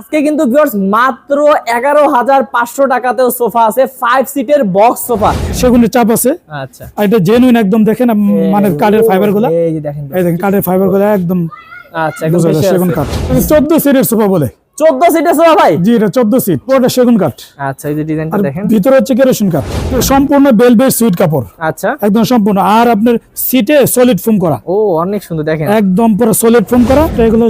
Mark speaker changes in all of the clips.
Speaker 1: আজকে কিন্তু ভিউয়ার্স মাত্র এগারো হাজার পাঁচশো টাকাতেও সোফা আছে ফাইভ সিটের বক্স সোফা।
Speaker 2: সেগুনের চাপ আছে।
Speaker 1: আচ্ছা।
Speaker 2: এটা জেনুইন একদম দেখেন মানে কাঠের ফাইবারগুলা
Speaker 1: এই দেখেন।
Speaker 2: কাঠের ফাইবারগুলা একদম
Speaker 1: আচ্ছা
Speaker 2: চোদ্দ সিটের সোফা বলে।
Speaker 1: চোদ্দ সিটের সোফা ভাই?
Speaker 2: জি এটা চোদ্দ সিট পুরোটা সেগুন কাঠ।
Speaker 1: আচ্ছা এই যে ডিজাইনটা দেখেন।
Speaker 2: ভিতরে হচ্ছে কেরোসিন কাঠ সম্পূর্ণ বেলবেট সুইট কাপড়।
Speaker 1: আচ্ছা।
Speaker 2: একদম সম্পূর্ণ। আর আপনার সিটে সলিড ফোম করা।
Speaker 1: ও অনেক সুন্দর দেখেন।
Speaker 2: একদম পুরো সলিড ফোম করা। তো এগুলো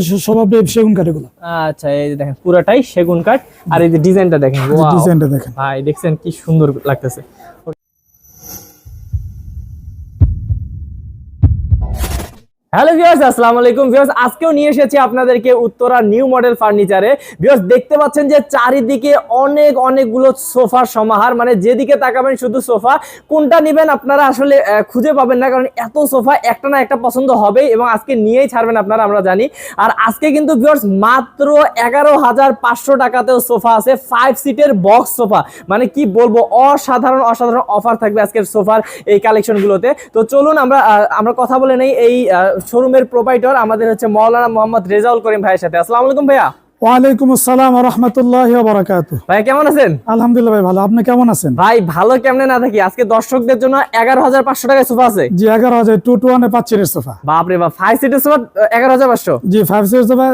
Speaker 2: সেগুন কাঠ এগুলো।
Speaker 1: আচ্ছা এই যে দেখেন পুরাটাই সেগুন কাঠ। আর এই যে ডিজাইনটা দেখেন!
Speaker 2: ডিজাইনটা দেখেন।
Speaker 1: ভাই দেখছেন কি সুন্দর লাগতেছে। হ্যালো ভিউয়ার্স আসসালামু আলাইকুম। ভিউয়ার্স আজকেও নিয়ে এসেছি আপনাদেরকে উত্তরা নিউ মডেল ফার্নিচারে ভিউয়ার্স দেখতে পাচ্ছেন যে চারিদিকে অনেক, অনেকগুলো সোফার সমাহার। মানে যেদিকে তাকাবেন শুধু সোফা। কোনটা নেবেন আপনারা আসলে খুঁজে পাবেন না। কারণ এত সোফা একটা না একটা পছন্দ হবেই এবং আজকে নিয়েই ছাড়বেন আপনারা, আমরা জানি। আর আজকে কিন্তু ভিউয়ার্স মাত্র এগারো হাজার পাঁচশো টাকাতেও সোফা আছে। ফাইভ সিটের বক্স সোফা। মানে কি বলব, অসাধারণ অসাধারণ অফার থাকবে আজকের সোফার এই কালেকশনগুলোতে তো চলুন আমরা আমরা কথা বলে নেই এই শোরুমের প্রোভাইডার আমাদের হচ্ছে মৌলানা মোহাম্মদ রেজাউল করিম ভাইয়ের সাথে। আসসালামু আলাইকুম ভাইয়া।
Speaker 2: ওয়ালাইকুম আসসালাম রহমতুল্লাহ বারাকাত
Speaker 1: ভাই কেমন আছেন?
Speaker 2: আলহামদুলিল্লাহ ভাই ভালো। আপনি কেমন আছেন?
Speaker 1: ভাই ভালো কেমনে না থাকি। আজকে দর্শকদের জন্য এগারো হাজার পাঁচশো টাকায় সোফা আছে।
Speaker 2: জি এগারো হাজার টু টু ওয়ানে পাচ্ছি সোফা।
Speaker 1: বাপরে বাপ ফাইভ সিটের সোফা এগারো হাজার পাঁচশো?
Speaker 2: জি ফাইভ সিটের সোফা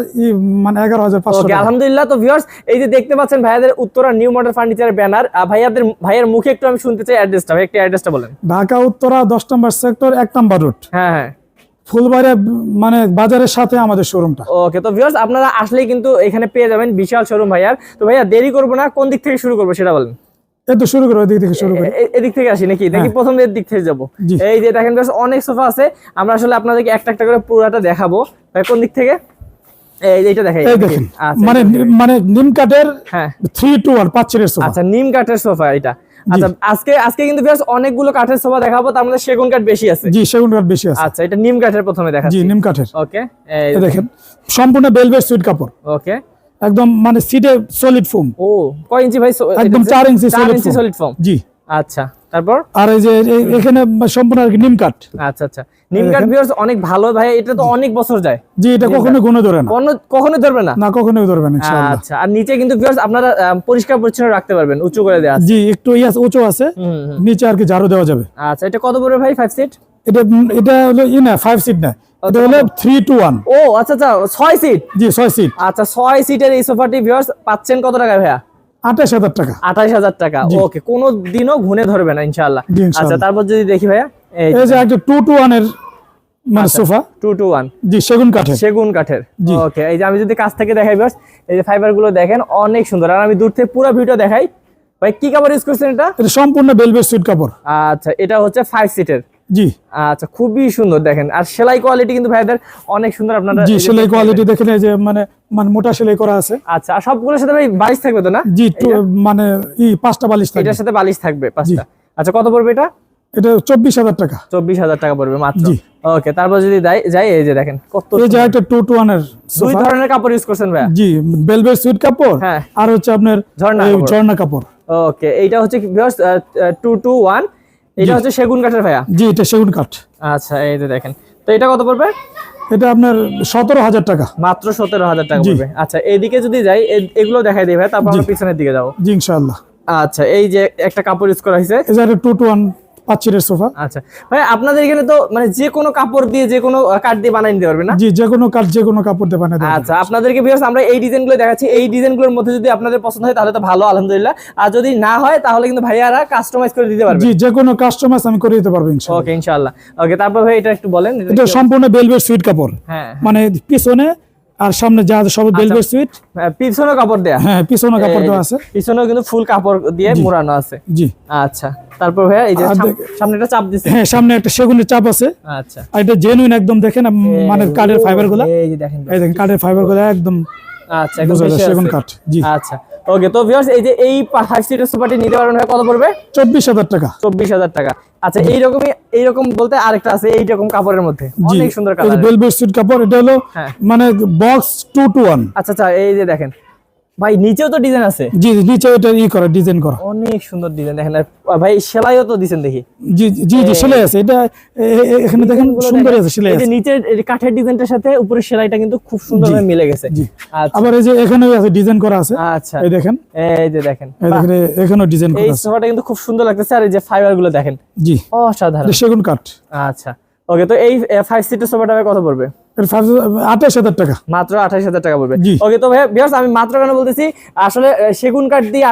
Speaker 2: মানে এগারো হাজার পাঁচশো।
Speaker 1: আলহামদুলিল্লাহ তো ভিউয়ার্স এই যে দেখতে পাচ্ছেন ভাইয়াদের উত্তরা নিউ মডেল ফার্নিচারের ব্যানার ভাইয়াদের ভাইয়ের মুখে একটু আমি শুনতে চাই অ্যাড্রেসটা ভাই একটু অ্যাড্রেসটা বলেন।
Speaker 2: ঢাকা উত্তরা দশ নম্বর সেক্টর এক নম্বর রুট
Speaker 1: হ্যাঁ হ্যাঁ।
Speaker 2: ফুলবাড়িয়া মানে বাজারের সাথে আমাদের শোরুমটা
Speaker 1: ওকে তো ভিউয়ার্স আপনারা আসলেই কিন্তু এখানে পেয়ে যাবেন বিশাল শোরুম ভাইয়ার। তো ভাইয়া দেরি করব না কোন দিক থেকে শুরু করব সেটা বলেন।
Speaker 2: এই তো শুরু করো ওই দিক থেকে শুরু করি।
Speaker 1: এদিক থেকে আসি নাকি? নাকি প্রথম এর দিক থেকে যাব। এই যে দেখেন অনেক সোফা আছে। আমরা আসলে আপনাদেরকে একটা একটা করে পুরোটা দেখাবো। ভাই কোন দিক থেকে? আচ্ছা,
Speaker 2: মানে মানে নিম কাঠের
Speaker 1: হ্যাঁ।
Speaker 2: থ্রি টু ওয়ান পাঁচ সোফা।
Speaker 1: আচ্ছা নিম কাঠের সোফা এটা। আচ্ছা আজকে আজকে কিন্তু viewers অনেকগুলো কাঠের সোফা দেখাবো তার মধ্যে সেগুন কাঠ বেশি আছে।
Speaker 2: জি সেগুন কাঠ বেশি আছে।
Speaker 1: আচ্ছা এটা নিম কাঠের প্রথমে
Speaker 2: জি
Speaker 1: দেখাচ্ছি
Speaker 2: নিম কাঠের।
Speaker 1: ওকে
Speaker 2: এই দেখেন সম্পূর্ণ বেলভেট সুইট কাপড়।
Speaker 1: ওকে
Speaker 2: একদম মানে সিটে সলিড ফোম
Speaker 1: ও কয় ইঞ্চি ভাই?
Speaker 2: একদম ইঞ্চি।
Speaker 1: সলিড ফোম
Speaker 2: জি।
Speaker 1: আচ্ছা। তারপর?
Speaker 2: আর এই যে এখানে সম্পূর্ণ আর কি নিম কাঠ।
Speaker 1: আচ্ছা আচ্ছা। নিম কাঠ ভিউয়ার্স অনেক ভালো ভাই। এটা তো অনেক বছর যায়।
Speaker 2: জি এটা কখনো গুনে ধরে না।
Speaker 1: কখনো কখনো ধরবে না?
Speaker 2: না কখনোই ধরবেন ইনশাআল্লাহ।
Speaker 1: আচ্ছা আর নিচে কিন্তু ভিউয়ার্স আপনারা পরিষ্কার পরিচ্ছন্ন রাখতে পারবেন উঁচু করে আছে।
Speaker 2: জি একটু ইয়ে আছে, উঁচু আছে। নিচে আর কি ঝাড়ু দেওয়া যাবে।
Speaker 1: আচ্ছা এটা কত পড়বে ভাই ফাইভ সিট
Speaker 2: এটা এটা হলো ই না ফাইভ সিট না। এটা হলো থ্রি টু ওয়ান
Speaker 1: ও আচ্ছা আচ্ছা ছয় সিট
Speaker 2: জি ছয় সিট
Speaker 1: আচ্ছা ছয় সিটের এই সোফাটি ভিউয়ার্স পাচ্ছেন কত টাকা ভাইয়া?
Speaker 2: আঠাশ হাজার টাকা।
Speaker 1: আঠাশ হাজার টাকা। ওকে কোনো দিনও ঘুনে ধরবে না ইনশাল্লাহ আচ্ছা তারপর যদি দেখি ভাইয়া এই
Speaker 2: এই যে একটা টু টু মানে। সোফা।
Speaker 1: ওয়ান
Speaker 2: জি সেগুন কাঠের।
Speaker 1: সেগুন কাঠের। ওকে এই যে আমি যদি কাছ থেকে দেখাই এই যে ফাইবারগুলো দেখেন অনেক সুন্দর। আর আমি দূর থেকে পুরো ভিডিও দেখাই। ভাই কি কাপড় ইউজ করছেন এটা?
Speaker 2: এটা সম্পূর্ণ বেলভেট সুইট কাপড়।
Speaker 1: আচ্ছা এটা হচ্ছে ফাইভ সিটের
Speaker 2: জি।
Speaker 1: আচ্ছা খুবই সুন্দর দেখেন। আর সেলাই কোয়ালিটি কিন্তু ভাইদের অনেক সুন্দর আপনারা
Speaker 2: জি সেলাই কোয়ালিটি দেখেন এই যে মানে মানে মোটা সেলাই করা আছে।
Speaker 1: আচ্ছা আর সবগুলোর সাথে ভাই বালিশ থাকবে তো না?
Speaker 2: জি মানে ই পাঁচটা বালিশ থাকে
Speaker 1: এটার সাথে বালিশ থাকবে পাঁচটা। আচ্ছা কত পড়বে এটা?
Speaker 2: এটা চব্বিশ হাজার টাকা।
Speaker 1: চব্বিশ হাজার টাকা পড়বে মাত্র। ওকে তারপর যদি যাই এই যে দেখেন কত
Speaker 2: এই যে একটা টু টু ওয়ানের
Speaker 1: দুই ধরনের কাপড় ইউজ করছেন ভাইয়া।
Speaker 2: জি বেলভেট সুইট কাপড়
Speaker 1: হ্যাঁ।
Speaker 2: আর হচ্ছে আপনার
Speaker 1: ঝর্ণা কাপড়।
Speaker 2: ঝর্ণা কাপড়।
Speaker 1: ওকে এইটা হচ্ছে টু টু ওয়ান এটা হচ্ছে সেগুন কাঠের ভাইয়া?
Speaker 2: জি এটা সেগুন কাঠ।
Speaker 1: আচ্ছা এই যে দেখেন। তো এটা কত পড়বে?
Speaker 2: এটা আপনার সতেরো হাজার টাকা।
Speaker 1: মাত্র সতেরো হাজার টাকা। পড়বে। আচ্ছা এইদিকে যদি যাই এগুলো দেখাই দিই ভাই তারপর আমরা পিছনের দিকে যাব।
Speaker 2: জি ইনশাআল্লাহ।
Speaker 1: আচ্ছা এই যে একটা কাপড় ইউজ করা হয়েছে।
Speaker 2: Two two one. পাঁচ সোফা।
Speaker 1: আচ্ছা। ভাই আপনাদের এখানে তো মানে যে কোনো কাপড় দিয়ে যে কোনো কাঠ দিয়ে বানাই নিতে পারবে না?
Speaker 2: জি যে কোনো কাঠ যে কোনো কাপড় দিয়ে বানিয়ে
Speaker 1: আচ্ছা আপনাদেরকে ভিউয়ার্স আমরা এই ডিজাইনগুলো দেখাচ্ছি। এই ডিজাইনগুলোর মধ্যে যদি আপনাদের পছন্দ হয় তাহলে তো ভালো আলহামদুলিল্লাহ। আর যদি না হয় তাহলে কিন্তু ভাইয়ারা কাস্টমাইজ করে দিতে পারবে
Speaker 2: জি যে কোনো কাস্টমাইজ আমি করে দিতে পারব ইনশাআল্লাহ।
Speaker 1: ওকে ইনশাআল্লাহ। ওকে তারপর ভাই এটা একটু বলেন। এটা
Speaker 2: এটা সম্পূর্ণ বেলভেট সুইট কাপড়।
Speaker 1: হ্যাঁ।
Speaker 2: মানে পিছনে আর সামনে যা আছে সব বেলভেট সুইট
Speaker 1: পিছনে কাপড় দেয়া।
Speaker 2: হ্যাঁ পিছনে কাপড় দেওয়া আছে।
Speaker 1: পিছনেও কিন্তু ফুল কাপড় দিয়ে মোড়ানো আছে।
Speaker 2: জি।
Speaker 1: আচ্ছা তারপর ভাইয়া এই যে সামনে একটা চাপ দিছে।
Speaker 2: হ্যাঁ সামনে একটা সেগুনের চাপ আছে।
Speaker 1: আচ্ছা।
Speaker 2: আর এটা জেনুইন একদম দেখেন মানে কাঠের ফাইবারগুলো
Speaker 1: এই যে দেখেন
Speaker 2: এই দেখেন কাঠের ফাইবারগুলো একদম
Speaker 1: আচ্ছা
Speaker 2: সেগুন কাঠ জি।
Speaker 1: আচ্ছা। ওকে তো ভিউয়ার্স এই যে এই হাই সিটের সোফাটি নিতে পারবেন কত পড়বে?
Speaker 2: চব্বিশ হাজার টাকা।
Speaker 1: চব্বিশ হাজার টাকা। আচ্ছা এইরকমই এইরকম বলতে আরেকটা আছে এইরকম কাপড়ের মধ্যে। অনেক সুন্দর
Speaker 2: এই বেলভেট কাপড় এটা হলো
Speaker 1: হ্যাঁ।
Speaker 2: মানে বক্স টু টু ওয়ান
Speaker 1: আচ্ছা আচ্ছা এই যে দেখেন ভাই নিচেও তো ডিজাইন আছে।
Speaker 2: জি জি, নিচে এটা ই করা ডিজাইন করা।
Speaker 1: অনেক সুন্দর ডিজাইন দেখেন। ভাই সেলাইও তো দিছেন দেখি।
Speaker 2: জি জি জি সেলাই আছে। এটা এখানে দেখেন সুন্দর আছে সেলাই আছে।
Speaker 1: এই যে কাঠের ডিজাইনটার সাথে উপরের সেলাইটা কিন্তু খুব সুন্দরভাবে মিলে গেছে। আচ্ছা।
Speaker 2: আবার এই যে এখানেও আছে ডিজাইন করা আছে।
Speaker 1: আচ্ছা।
Speaker 2: এই দেখেন।
Speaker 1: এই যে দেখেন।
Speaker 2: এই দেখেন এখানেও ডিজাইন
Speaker 1: এই
Speaker 2: করা আছে।
Speaker 1: সোফাটা কিন্তু খুব সুন্দর লাগতেছে। আর এই যে ফাইবারগুলো দেখেন।
Speaker 2: জি।
Speaker 1: অসাধারণ।
Speaker 2: সেগুন কাঠ।
Speaker 1: আচ্ছা। ওকে তো এই ফাইভ সিটের সোফাটা কত পড়বে?
Speaker 2: টাকা।
Speaker 1: মাত্র টাকা পড়বে। ওকে তো আমি মাত্র কেন বলতেছি আসলে সেগুন কাঠ দিয়ে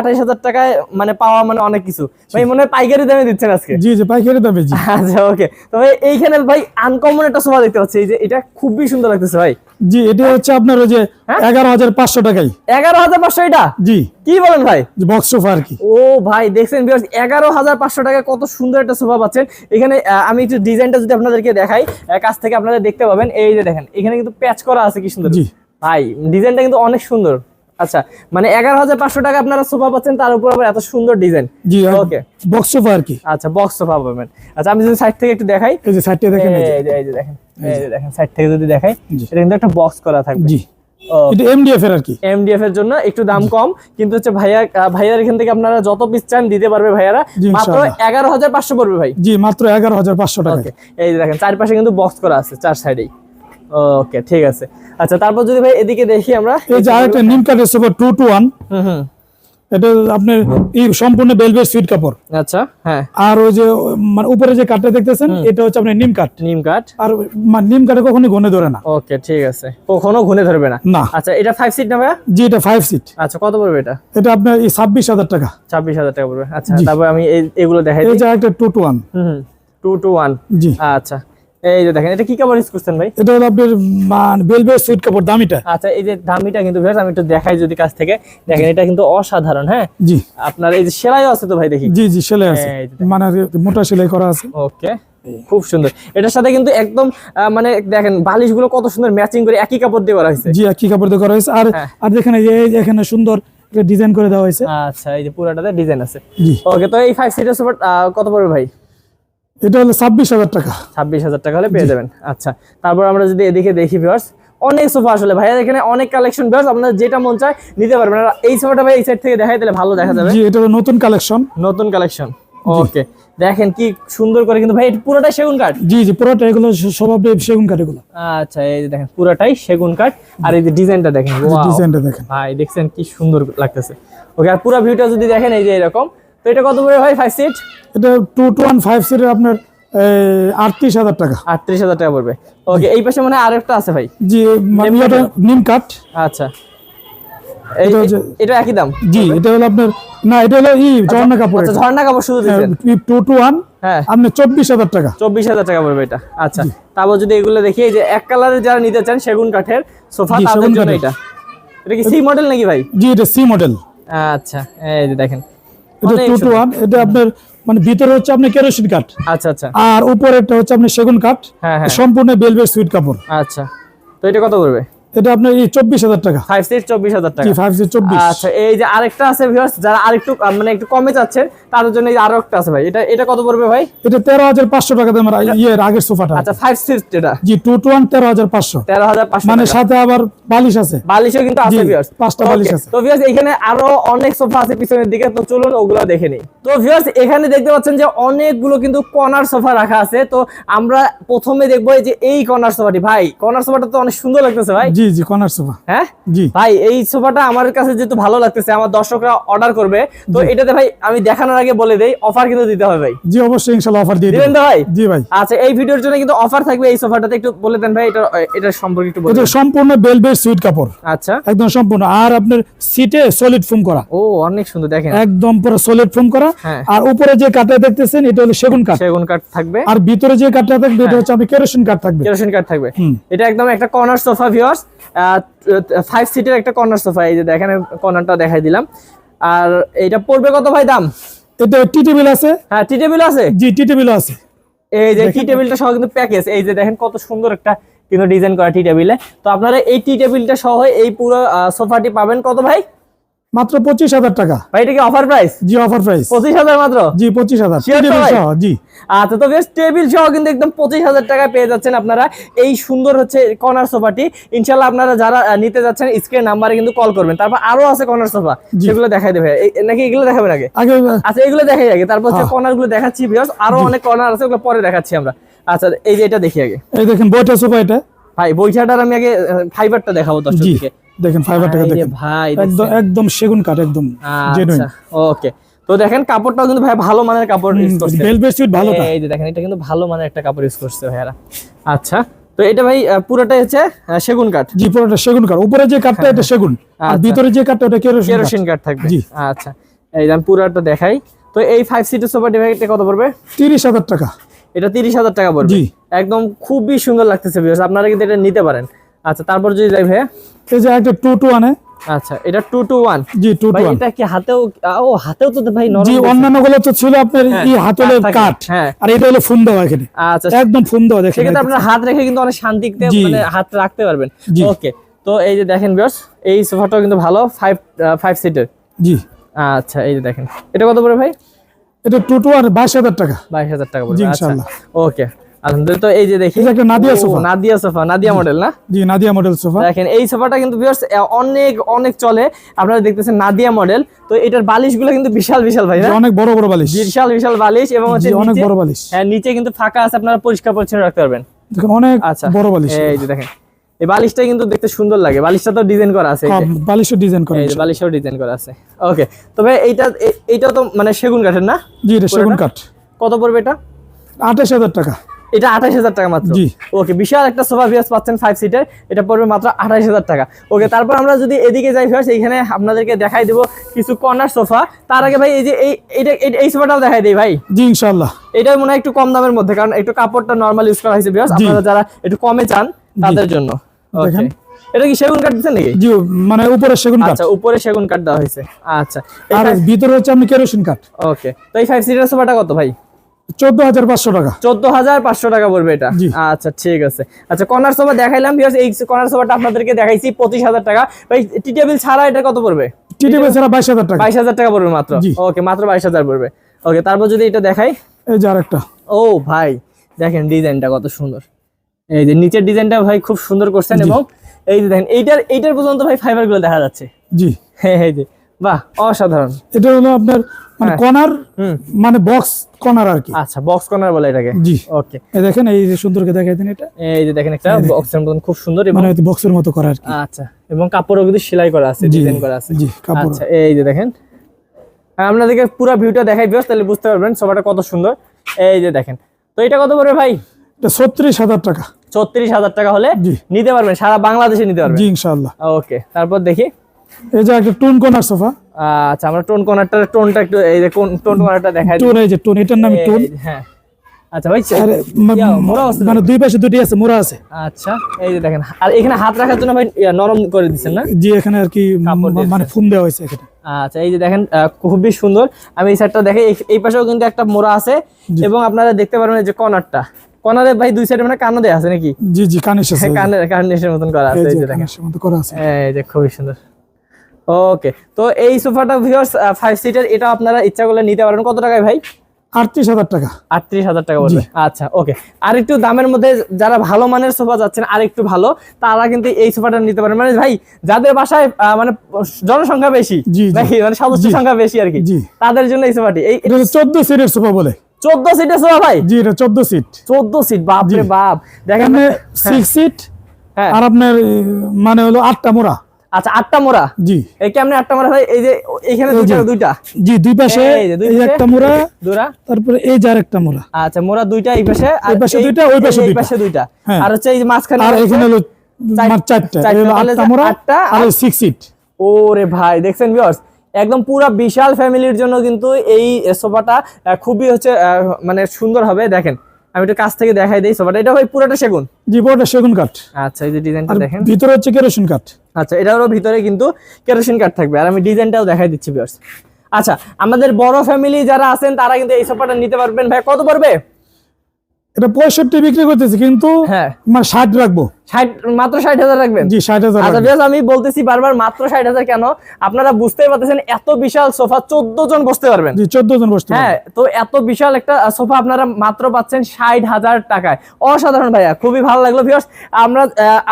Speaker 1: টাকায় মানে পাওয়া মানে অনেক কিছু। ভাই মনে পাইকারি দামে দিচ্ছেন আজকে।
Speaker 2: জি জি পাইকারি দামে জি।
Speaker 1: আচ্ছা ওকে তো ভাই এইখানে ভাই আনকমন একটা সোফা দেখতে পাচ্ছি। এই যে এটা খুবই সুন্দর লাগতেছে ভাই।
Speaker 2: জি এটা হচ্ছে আপনার ওই যে
Speaker 1: হ্যাঁ?
Speaker 2: এগারো হাজার পাঁচশো টাকাই
Speaker 1: এগারো হাজার পাঁচশো এটা?
Speaker 2: জি।
Speaker 1: কি বলেন ভাই?
Speaker 2: বক্স সোফা আর কি।
Speaker 1: ও ভাই দেখছেন বিয়ার্স এগারো হাজার পাঁচশো টাকায় কত সুন্দর একটা সোফা পাচ্ছেন। এখানে আমি একটু ডিজাইনটা যদি আপনাদেরকে দেখাই কাছ থেকে আপনারা দেখতে পাবেন। এই যে দেখেন এখানে কিন্তু প্যাচ করা আছে কি সুন্দর।
Speaker 2: জি।
Speaker 1: ভাই ডিজাইনটা কিন্তু অনেক সুন্দর। আচ্ছা মানে এগারো হাজার পাঁচশো টাকা আপনারা সোফা পাচ্ছেন তার উপর আবার এত সুন্দর ডিজাইন
Speaker 2: জি
Speaker 1: ওকে
Speaker 2: বক্স সোফা আর কি।
Speaker 1: আচ্ছা বক্স সোফা পাবেন। আচ্ছা আমি যদি সাইড থেকে একটু দেখাই।
Speaker 2: এই যে সাইডটা দেখেন এই যে।
Speaker 1: এই যে দেখেন এই যে দেখেন সাইড থেকে যদি দেখাই। এটা কিন্তু একটা বক্স করা থাকবে।
Speaker 2: জি। এটা এমডিএফ এর আর কি।
Speaker 1: এমডিএফ এর জন্য একটু দাম কম কিন্তু হচ্ছে ভাইয়া ভাইয়ার এখান থেকে আপনারা যত পিস চান দিতে পারবে ভাইয়ারা। মাত্র
Speaker 2: ইনশাআল্লাহ।
Speaker 1: এগারো হাজার পাঁচশো পড়বে ভাই।
Speaker 2: জি মাত্র এগারো হাজার পাঁচশো টাকা
Speaker 1: ওকে এই দেখেন চারপাশে কিন্তু বক্স করা আছে চার সাইডেই ওকে ঠিক আছে। আচ্ছা তারপর যদি ভাই এদিকে দেখি আমরা।
Speaker 2: এই যে আরেকটা নিম কাঠের সোফা টু টু ওয়ান
Speaker 1: হুম হুম।
Speaker 2: এটা আপনার এই সম্পূর্ণ বেলভেট সুইট কাপড়।
Speaker 1: আচ্ছা হ্যাঁ।
Speaker 2: আর ওই যে মানে উপরে যে কাঠটা দেখতেছেন এটা হচ্ছে আপনার নিম কাঠ
Speaker 1: নিম কাঠ
Speaker 2: আর মানে নিম কাঠে কখনোই ঘনে ধরে না।
Speaker 1: ওকে ঠিক আছে। কখনো ঘুরে ধরবে না।
Speaker 2: না।
Speaker 1: আচ্ছা এটা ফাইভ সিট না ভাইয়া?
Speaker 2: জি এটা ফাইভ সিট
Speaker 1: আচ্ছা কত পড়বে এটা?
Speaker 2: এটা আপনার এই ছাব্বিশ হাজার টাকা।
Speaker 1: ছাব্বিশ হাজার টাকা পড়বে। আচ্ছা তারপর আমি এগুলো দেখাই
Speaker 2: এই যে একটা টু টু ওয়ান
Speaker 1: হুম টু টু ওয়ান
Speaker 2: জি।
Speaker 1: আচ্ছা। এই যে দেখেন এটা কি কাপড় ইউজ করছেন ভাই?
Speaker 2: এটা হলো আপনার বেলভেট সুইট কাপড় দামিটা।
Speaker 1: আচ্ছা এই যে দামিটা কিন্তু বেশ আমি একটু দেখাই যদি কাছ থেকে। দেখেন এটা কিন্তু অসাধারণ হ্যাঁ?
Speaker 2: জি।
Speaker 1: আপনার এই যে সেলাইও আছে তো ভাই দেখি?
Speaker 2: জি জি সেলাই আছে। মানে মোটা সেলাই করা আছে।
Speaker 1: ওকে খুব সুন্দর। এটার সাথে কিন্তু একদম মানে দেখেন বালিশগুলো কত সুন্দর ম্যাচিং করে একই কাপড় দিয়ে করা হয়েছে।
Speaker 2: জি কি কাপড় দিয়ে করা হয়েছে। আর
Speaker 1: হ্যাঁ।
Speaker 2: আর দেখেন এই যে এখানে সুন্দর ডিজাইন করে দেওয়া হয়েছে।
Speaker 1: আচ্ছা এই যে পুরাটাতে ডিজাইন আছে। ওকে তো এই ফাইভ সিটার সুপার কত পড়বে ভাই?
Speaker 2: এটা হলো ছাব্বিশ হাজার টাকা।
Speaker 1: ছাব্বিশ হাজার টাকা হলে পেয়ে যাবেন। আচ্ছা তারপর আমরা যদি এদিকে দেখি ভিউয়ার্স অনেক সোফা আসলে। ভাইয়া এখানে অনেক কালেকশন ভিউয়ার্স আপনারা যেটা মন চায় নিতে পারবেন। আর এই সোফাটা ভাই এই সাইড থেকে দেখাই তাহলে ভালো দেখা যাবে।
Speaker 2: জি এটা নতুন কালেকশন
Speaker 1: নতুন কালেকশন ওকে দেখেন কি সুন্দর করে কিন্তু ভাই এটা পুরোটাই সেগুন কাঠ?
Speaker 2: জি জি পুরোটা এগুলো স্বভাব সেগুন কাঠ এগুলো।
Speaker 1: আচ্ছা এই যে দেখেন পুরোটাই সেগুন কাঠ। আর এই যে ডিজাইনটা দেখেন!
Speaker 2: ডিজাইনটা দেখেন।
Speaker 1: ভাই দেখছেন কি সুন্দর লাগতেছে। ওকে আর পুরো ভিউটা যদি দেখেন এই যে এরকম তো এটা কত করে ভাই ফাইভ সিট
Speaker 2: এটা টু টু ওয়ান ফাইভ সিটের আপনার আটত্রিশ হাজার টাকা।
Speaker 1: আটত্রিশ হাজার টাকা পড়বে। ওকে এই পাশে মানে আরেকটা আছে ভাই।
Speaker 2: জি মানে নিম কাঠ
Speaker 1: আচ্ছা। এটা একই দাম?
Speaker 2: জি এটা হলো আপনার না এটা হলো ই ঝর্ণা কাপড়
Speaker 1: আচ্ছা ঝর্ণা কাপড় শুধু দিচ্ছেন
Speaker 2: টু টু ওয়ান
Speaker 1: হ্যাঁ।
Speaker 2: আপনার চব্বিশ হাজার টাকা।
Speaker 1: চব্বিশ হাজার টাকা পড়বে এটা। আচ্ছা তারপর যদি এগুলো দেখি এই যে এক কালারের যারা নিতে চান সেগুন কাঠের সোফা তাদের জন্য এটা। এটা কি সি মডেল নাকি ভাই?
Speaker 2: জি এটা সি মডেল
Speaker 1: আচ্ছা এই যে দেখেন।
Speaker 2: এটা টু টু ওয়ান এটা আপনার মানে ভিতরে হচ্ছে কেরোসিন কাঠ
Speaker 1: আচ্ছা আচ্ছা।
Speaker 2: আর উপরেরটা হচ্ছে সেগুন কাঠ
Speaker 1: হ্যাঁ হ্যাঁ।
Speaker 2: সম্পূর্ণ বেলভেট সুইট কাপড়।
Speaker 1: আচ্ছা। তো এটা কত পড়বে?
Speaker 2: এটা আপনার এই চব্বিশ হাজার টাকা।
Speaker 1: ফাইভ সিট চব্বিশ হাজার টাকা।
Speaker 2: ফাইভ জি চব্বিশ।
Speaker 1: আচ্ছা এই যে আরেকটা আছে ভিউয়ার্স যারা আরেকটু মানে একটু কমে চাচ্ছেন তাদের জন্য এই আরও একটা আছে ভাই। এটা এটা কত পড়বে ভাই?
Speaker 2: এটা তেরো হাজার পাঁচশো টাকা দাম ইয়ের আগের সোফাটা।
Speaker 1: আচ্ছা ফাইভ সিট এটা
Speaker 2: জি টু টু ওয়ান তেরো হাজার পাঁচশো।
Speaker 1: তেরো হাজার পাঁচশো
Speaker 2: মানে সাথে আবার বালিশ আছে।
Speaker 1: বালিশও কিন্তু আছে ভিউয়ার্স
Speaker 2: পাঁচটা বালিশ আছে।
Speaker 1: তো ভিউয়ার্স এখানে আরও অনেক সোফা আছে পিছনের দিকে তো চলুন ওগুলো দেখে নিই। তো ভিউয়ার্স এখানে দেখতে পাচ্ছেন যে অনেকগুলো কিন্তু কর্নার সোফা রাখা আছে। তো আমরা প্রথমে দেখব এই যে এই কর্নার সোফাটি। ভাই কর্নার সোফাটা তো অনেক সুন্দর লাগতেছে ভাই।
Speaker 2: জি জি কর্নার সোফা
Speaker 1: হ্যাঁ?
Speaker 2: জি।
Speaker 1: ভাই এই সোফাটা আমার কাছে যেহেতু ভালো লাগতেছে আমার দর্শকরা অর্ডার করবে। তো এটাতে ভাই আমি দেখানোর আগে বলে দেই অফার কিন্তু দিতে হবে ভাই।
Speaker 2: জি অবশ্যই ইনশাল্লাহ অফার দিয়ে
Speaker 1: দিবেন ভাই?
Speaker 2: জি ভাই।
Speaker 1: আচ্ছা এই ভিডিওর জন্য কিন্তু অফার থাকবে এই সোফাটাতে একটু বলে দেন ভাই এটা এটা সম্পর্কে একটু
Speaker 2: এটা সম্পূর্ণ বেলভেট সুইট কাপড়।
Speaker 1: আচ্ছা।
Speaker 2: একদম সম্পূর্ণ। আর আপনার সিটে সলিড ফোম করা।
Speaker 1: ও অনেক সুন্দর দেখেন।
Speaker 2: একদম পুরো সলিড ফোম করা।
Speaker 1: হ্যাঁ।
Speaker 2: আর উপরে যে কাঠটা দেখতেছেন এটা হলো সেগুন কাঠ
Speaker 1: সেগুন কাঠ থাকবে।
Speaker 2: আর ভিতরে যে কাঠটা থাকবে এটা হচ্ছে আপনি কেরোসিন কাঠ থাকবে।
Speaker 1: কেরোসিন কাঠ থাকবে। এটা একদম একটা কর্নার সোফা ভিউয়ার্স ফাইভ সিটের একটা কর্নার সোফা এই যে দেখেন কর্নারটা দেখাই দিলাম। আর এটা পড়বে কত ভাই দাম?
Speaker 2: এটা টি টেবিল আছে।
Speaker 1: হ্যাঁ টি টেবিল আছে?
Speaker 2: জি টি টেবিল আছে।
Speaker 1: এই যে টি টেবিলটা সহ কিন্তু প্যাকেজ এই যে দেখেন কত সুন্দর একটা কিন্তু ডিজাইন করা টি টেবিলে। তো আপনারা এই টি টেবিলটা সহ এই পুরো সোফাটি পাবেন কত ভাই?
Speaker 2: মাত্র পঁচিশ হাজার টাকা।
Speaker 1: ভাই এটা কি অফার প্রাইস
Speaker 2: জি অফার প্রাইস
Speaker 1: পঁচিশ হাজার মাত্র?
Speaker 2: জি পঁচিশ হাজার। সহ জি।
Speaker 1: আচ্ছা তো বেশ টেবিল সহ কিন্তু একদম পঁচিশ হাজার টাকা পেয়ে যাচ্ছেন আপনারা। এই সুন্দর হচ্ছে কর্নার সোফাটি ইনশাল্লাহ আপনারা যারা নিতে যাচ্ছেন স্ক্রিন নাম্বারে কিন্তু কল করবেন। তারপর আরও আছে কর্নার সোফা
Speaker 2: জি।
Speaker 1: সেগুলো দেখাই দেবে নাকি এগুলো দেখাবেন আগে? আচ্ছা এগুলো দেখাই আগে। তারপর হচ্ছে
Speaker 2: হ্যাঁ।
Speaker 1: কর্নারগুলো দেখাচ্ছি ভিউয়ার্স আরও অনেক কর্নার আছে ওগুলো পরে দেখাচ্ছি আমরা। আচ্ছা এই যে এটা দেখি আগে।
Speaker 2: এই দেখেন বইটা সোফা এটা।
Speaker 1: ভাই বইটাটার আমি আগে ফাইবারটা দেখাবো দিকে
Speaker 2: দেখেন ফাইবার টাকা দেখেন।
Speaker 1: ভাই
Speaker 2: একদম একদম সেগুন কাঠ একদম জেনুইন
Speaker 1: আচ্ছা ওকে তো দেখেন কাপড়টাও কিন্তু ভাই ভালো মানের কাপড় ইউজ করছে।
Speaker 2: ভেলভেট সুইট ভালোটা
Speaker 1: এই যে দেখেন এটা কিন্তু ভালো মানের একটা কাপড় ইউজ করছে ভাইয়ারা। আচ্ছা তো এটা ভাই পুরোটাই হচ্ছে সেগুন কাঠ?
Speaker 2: জি পুরোটা সেগুন কাঠ। উপরে যে কাঠটা এটা সেগুন। আর
Speaker 1: আচ্ছা।
Speaker 2: ভিতরে যে কাঠটা ওটা কেরোসিন কাঠ।
Speaker 1: থাকবে।
Speaker 2: জি।
Speaker 1: আচ্ছা এই আমি পুরোটা দেখাই। তো এই ফাইভ সিটের সোফাটি ভাই এটা কত পড়বে?
Speaker 2: তিরিশ হাজার টাকা।
Speaker 1: এটা তিরিশ হাজার টাকা পড়বে।
Speaker 2: জি।
Speaker 1: একদম খুবই সুন্দর লাগতেছে আপনারা কিন্তু এটা নিতে পারেন। আচ্ছা তারপর যদি যাই ভাইয়া?
Speaker 2: এই যে একটা টু টু আনে।
Speaker 1: আচ্ছা এটা টু টু ওয়ান
Speaker 2: জি টু
Speaker 1: ভাই
Speaker 2: টু ওয়ান
Speaker 1: এটা কি হাতেও ও হাতেও তো ভাই নরম
Speaker 2: জি অন্যান্যগুলো তো ছিল আপনার
Speaker 1: হ্যাঁ,
Speaker 2: ই হাতলের
Speaker 1: কাঠ হ্যাঁ।
Speaker 2: আর এটা হলো ফোন দেওয়া এখানে।
Speaker 1: আচ্ছা
Speaker 2: একদম ফোন দেওয়া দেখেন
Speaker 1: সেক্ষেত্রে আপনার হাত রেখে কিন্তু অনেক শান্তিতে। মানে হাত রাখতে পারবেন। ওকে তো এই যে দেখেন বিয়ার্স এই সোফাটাও কিন্তু ভালো ফাইভ ফাইভ সিটার
Speaker 2: জি।
Speaker 1: আচ্ছা এই যে দেখেন। এটা কত পড়বে ভাই?
Speaker 2: এটা টু টু আর বাইশ হাজার টাকা।
Speaker 1: বাইশ হাজার টাকা
Speaker 2: জি,
Speaker 1: পড়বে আচ্ছা
Speaker 2: ইনশাআল্লাহ।
Speaker 1: ওকে। আলহামদুলিল্লাহ তো এই যে দেখি।
Speaker 2: এই একটা Nadia sofa.
Speaker 1: Nadia sofa Nadia model না?
Speaker 2: জি নাদিয়া মডেল সোফা।
Speaker 1: দেখেন এই সোফাটা কিন্তু ভিউয়ার্স অনেক অনেক চলে। আপনারা দেখতেছেন নাদিয়া মডেল তো এটার বালিশগুলো কিন্তু বিশাল বিশাল ভাই
Speaker 2: অনেক বড় বড় বালিশ।
Speaker 1: বিশাল বিশাল বালিশ এবং হচ্ছে
Speaker 2: অনেক বড় বালিশ।
Speaker 1: হ্যাঁ নিচে কিন্তু ফাঁকা আছে আপনারা পরিষ্কার পরিচ্ছন্ন রাখতে পারবেন।
Speaker 2: দেখেন অনেক
Speaker 1: আচ্ছা
Speaker 2: বড় বালিশ।
Speaker 1: এই যে দেখেন। এই বালিশটা কিন্তু দেখতে সুন্দর লাগে। বালিশটা তো ডিজাইন করা আছে এই
Speaker 2: হ্যাঁ, বালিশও ডিজাইন করা
Speaker 1: বালিশও ডিজাইন করা আছে। ওকে তবে এইটা এ- এইটাও তো মানে সেগুন কাঠের না?
Speaker 2: জি এটা সেগুন কাঠ।
Speaker 1: কত পড়বে এটা?
Speaker 2: আঠাশ হাজার টাকা।
Speaker 1: এটা আঠাশ হাজার টাকা মাত্র। ওকে বিশাল একটা সোফা ভিয়াস পাচ্ছেন ফাইভ সিটার এটা পড়বে মাত্র আঠাশ হাজার টাকা। ওকে তারপর আমরা যদি এদিকে যাই ভিয়াস এইখানে আপনাদেরকে দেখাই দেবো কিছু কর্নার সোফা। তার আগে ভাই এই যে এই এই- সোফাটাও দেখাই দিই ভাই।
Speaker 2: জি ইনশাল্লাহ
Speaker 1: এটা মনে হয় একটু কম দামের মধ্যে কারণ একটু কাপড়টা নর্মাল ইউজ করা হয়েছে ভিয়াস আপনারা যারা একটু কমে চান তাদের জন্য।
Speaker 2: দেখেন।
Speaker 1: এটা কি সেগুন কাঠ দিচ্ছেন নাকি?
Speaker 2: জি মানে উপরে সেগুন কাঠ।
Speaker 1: আচ্ছা উপরে সেগুন কাঠ দেওয়া হয়েছে। আচ্ছা।
Speaker 2: আর ভিতরে হচ্ছে আপনি কেরোসিন কাঠ।
Speaker 1: ওকে তো এই ফাইভ সিটার সোফাটা কত ভাই?
Speaker 2: চোদ্দ হাজার পাঁচশো টাকা।
Speaker 1: চোদ্দ হাজার পাঁচশো টাকা পড়বে এটা? আচ্ছা ঠিক আছে। আচ্ছা কর্নার সোফা দেখাইলাম এই কর্নার সোফাটা আপনাদেরকে দেখাইছি পঁচিশ হাজার টাকা। ভাই টি টেবিল ছাড়া এটা কত পড়বে?
Speaker 2: টিটি বেচারা বাইশ হাজার টাকা।
Speaker 1: বাইশ হাজার টাকা পড়বে মাত্র? ওকে মাত্র বাইশ হাজার পড়বে। ওকে তারপর যদি এটা দেখাই।
Speaker 2: এই যে আরেকটা।
Speaker 1: ও ভাই দেখেন ডিজাইনটা কত সুন্দর। এই যে নিচের ডিজাইনটা ভাই খুব সুন্দর করছেন এবং এই যে দেখেন এইটার এইটার পর্যন্ত ভাই ফাইবারগুলো দেখা যাচ্ছে।
Speaker 2: জি।
Speaker 1: হ্যাঁ এই যে। বাহ অসাধারণ।
Speaker 2: এটা হলো আপনার মানে
Speaker 1: হ্যাঁ।
Speaker 2: কর্নার মানে বক্স কর্নার আর কি।
Speaker 1: আচ্ছা বক্স কর্নার বলে এটাকে?
Speaker 2: জি।
Speaker 1: ওকে
Speaker 2: এই দেখেন এই যে সুন্দরকে দেখাই দেন এটা।
Speaker 1: এই যে দেখেন একটা বক্সের মতন খুব সুন্দর
Speaker 2: মানে বক্সের মতো করা আর কি।
Speaker 1: আচ্ছা এবং কাপড়ও কিন্তু সেলাই করা আছে ডিজাইন করা আছে।
Speaker 2: জি কাপড়।
Speaker 1: আচ্ছা এই যে দেখেন। আপনাদেরকে পুরো ভিউটা দেখাই দিও তাহলে বুঝতে পারবেন সোফাটা কত সুন্দর। এই যে দেখেন। তো এটা কত পড়বে ভাই?
Speaker 2: এটা ছত্রিশ হাজার টাকা।
Speaker 1: ছত্রিশ হাজার টাকা হলে নিতে পারবেন সারা বাংলাদেশে নিতে পারবেন।
Speaker 2: জি
Speaker 1: ওকে তারপর দেখি।
Speaker 2: এই যে একটা টুন কর্নার সোফা।
Speaker 1: আচ্ছা আমরা টোন কর্নারটা টোনটা একটু এই যে কোন টোন কর্নারটা দেখাই।
Speaker 2: টুন এই যে টুন এটার নাম টুন।
Speaker 1: হ্যাঁ। আচ্ছা ভাই মোড়া আছে
Speaker 2: মানে দুই পাশে দুটি আছে মোড়া আছে।
Speaker 1: আচ্ছা এই যে দেখেন আর এখানে হাত রাখার জন্য ভাই নরম করে দিচ্ছেন না?
Speaker 2: জি এখানে আর কি। মানে ফুম দেওয়া হয়েছে এখানে।
Speaker 1: আচ্ছা এই যে দেখেন খুবই সুন্দর। আমি এই সাইডটা দেখে এই- পাশেও কিন্তু একটা মোড়া আছে। এবং আপনারা দেখতে পারবেন এই যে কর্নারটা। কর্নারে ভাই দুই সাইডে মানে কানো দেয়া আছে নাকি?
Speaker 2: জি জি কানিশ আছে।
Speaker 1: কানের কার্নিশের মতন করা আছে
Speaker 2: এই যে
Speaker 1: দেখেন।
Speaker 2: কানিশের করা আছে।
Speaker 1: এই যে খুবই সুন্দর। ওকে তো এই সোফাটা ভিউয়ার্স ফাইভ সিটার এটা আপনারা ইচ্ছা করলে নিতে পারেন। কত টাকায় ভাই?
Speaker 2: আটত্রিশ হাজার টাকা।
Speaker 1: আটত্রিশ হাজার টাকা পড়বে আচ্ছা ওকে আর একটু দামের মধ্যে যারা ভালো মানের সোফা যাচ্ছেন আর একটু ভালো তারা কিন্তু এই সোফাটা নিতে পারেন। মানে ভাই যাদের বাসায় মানে জনসংখ্যা বেশি। নাকি? মানে সদস্য সংখ্যা বেশি আর কি। তাদের জন্য এই সোফাটি। এই
Speaker 2: চোদ্দ সিটের সোফা বলে।
Speaker 1: চোদ্দ সিটের সোফা ভাই?
Speaker 2: জি এটা চোদ্দ সিট
Speaker 1: চোদ্দ সিট বাপ রে বাপ। দেখেন
Speaker 2: সিক্স সিট
Speaker 1: হ্যাঁ।
Speaker 2: আর আপনার মানে হলো আটটা মোড়া।
Speaker 1: আচ্ছা আটটা মোড়া?
Speaker 2: জি।
Speaker 1: এই কেমনে আটটা মোড়া ভাই এই যে এইখানে দুইটা দুইটা?
Speaker 2: জি দুই পাশে
Speaker 1: এই যে দুই
Speaker 2: একটা মোড়া
Speaker 1: দুরা
Speaker 2: তারপরে এই যে আরেকটা মোড়া।
Speaker 1: আচ্ছা মোড়া দুইটা এই পাশে আর
Speaker 2: এই পাশে
Speaker 1: এই-
Speaker 2: দুইটা, ওই পাশে
Speaker 1: এই
Speaker 2: দুইটা।
Speaker 1: পাশে দুইটা।
Speaker 2: হ্যাঁ।
Speaker 1: আর হচ্ছে এই যে মাঝখানে
Speaker 2: আর এখানে হলো মানে চারটা। এই আটটা মোড়া
Speaker 1: আটটা
Speaker 2: আর সিক্স সিট
Speaker 1: ওরে ভাই দেখছেন ভিউয়ার্স একদম পুরো বিশাল ফ্যামিলির জন্য কিন্তু এই সোফাটা খুবই হচ্ছে মানে সুন্দর হবে। দেখেন আমি একটু কাছ থেকে দেখাই দেই সোফাটা। এটা ভাই পুরোটা সেগুন?
Speaker 2: জি পুরোটা সেগুন কাঠ।
Speaker 1: আচ্ছা এই যে ডিজাইনটা দেখেন।
Speaker 2: ভিতরে হচ্ছে কেরোসিন কাঠ।
Speaker 1: আচ্ছা এটারও ভিতরে কিন্তু কেরোসিন কাঠ থাকবে। আর আমি ডিজাইনটাও দেখাই দিচ্ছি ভিউয়ার্স আচ্ছা আমাদের বড় ফ্যামিলি যারা আছেন তারা কিন্তু এই সোফাটা নিতে পারবেন। ভাই কত পড়বে?
Speaker 2: এটা পঁয়ষট্টি বিক্রি করতেছি কিন্তু
Speaker 1: হ্যাঁ।
Speaker 2: ষাট রাখব।
Speaker 1: মাত্র ষাট হাজার রাখবেন?
Speaker 2: জি ষাট হাজার
Speaker 1: আচ্ছা আমি বলতেছি বারবার মাত্র ষাট হাজার কেন? আপনারা বুঝতেই পারতেছেন এত বিশাল সোফা চোদ্দ জন বসতে পারবেন।
Speaker 2: জি চোদ্দ জন বসতে
Speaker 1: হ্যাঁ তো এত বিশাল একটা সোফা আপনারা মাত্র পাচ্ছেন ষাট হাজার টাকায়। অসাধারণ ভাইয়া খুবই ভালো লাগল আমরা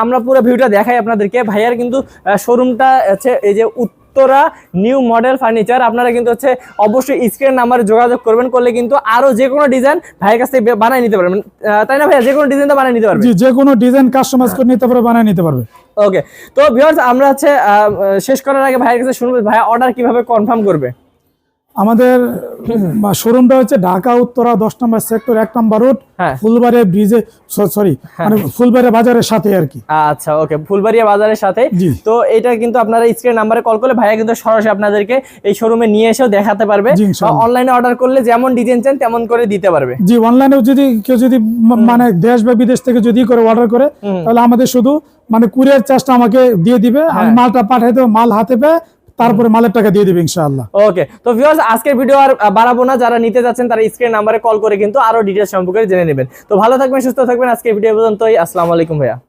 Speaker 1: আমরা পুরো ভিউটা দেখাই আপনাদেরকে। ভাইয়ার কিন্তু শোরুমটা হচ্ছে এই যে উত্তরা নিউ মডেল ফার্নিচার আপনারা কিন্তু হচ্ছে অবশ্যই স্ক্রিন নাম্বারে যোগাযোগ করবেন করলে কিন্তু আরও যে কোনো ডিজাইন ভাইয়ের কাছে বানিয়ে নিতে পারবেন। তাই না ভাইয়া? যে কোনো ডিজাইন তো বানিয়ে নিতে পারবেন
Speaker 2: যে কোনো ডিজাইন কাস্টমাইজ করে নিতে পারবে বানিয়ে নিতে পারবে।
Speaker 1: ওকে তো ভিউয়ার্স আমরা হচ্ছে শেষ করার আগে ভাইয়ের কাছে শুনব ভাইয়া অর্ডার কীভাবে কনফার্ম করবে।
Speaker 2: আমাদের শোরুমটা হচ্ছে ঢাকা উত্তরা দশ নম্বর সেক্টর এক নম্বর রোড
Speaker 1: হ্যাঁ।
Speaker 2: ফুলবাড়ি ব্রিজে সরি মানে ফুলবাড়ি বাজারের সাথে আর কি।
Speaker 1: আচ্ছা ওকে ফুলবাড়িয়া বাজারের সাথে। তো এটা কিন্তু আপনারা স্ক্রিন নাম্বারে কল করলে ভাইয়া কিন্তু সরাসরি আপনাদেরকে এই শোরুমে নিয়ে এসেও দেখাতে পারবে। অনলাইনে অর্ডার করলে যেমন ডিজাইন চান তেমন করে দিতে পারবে।
Speaker 2: জি অনলাইনেও যদি কেউ যদি মানে দেশ বা বিদেশ থেকে যদি করে অর্ডার করে তাহলে আমাদের শুধু মানে কুরিয়ার চার্জটা আমাকে দিয়ে দিবে। আমি
Speaker 1: হ্যাঁ।
Speaker 2: মালটা পাঠাই দেবো মাল হাতে পেয়ে তারপরে মালের টাকা দিয়ে দিবে ইনশাআল্লাহ।
Speaker 1: ওকে তো ভিউয়ার্স আজকের ভিডিও আর বাড়াবো না। যারা নিতে যাচ্ছেন, তারা স্ক্রিন নাম্বারে কল করে কিন্তু আরও ডিটেইলস সম্পর্কে জেনে নেবেন। তো ভালো থাকবেন, সুস্থ থাকবেন। আজকের ভিডিও পর্যন্তই। আসসালামু আলাইকুম ভাইয়া।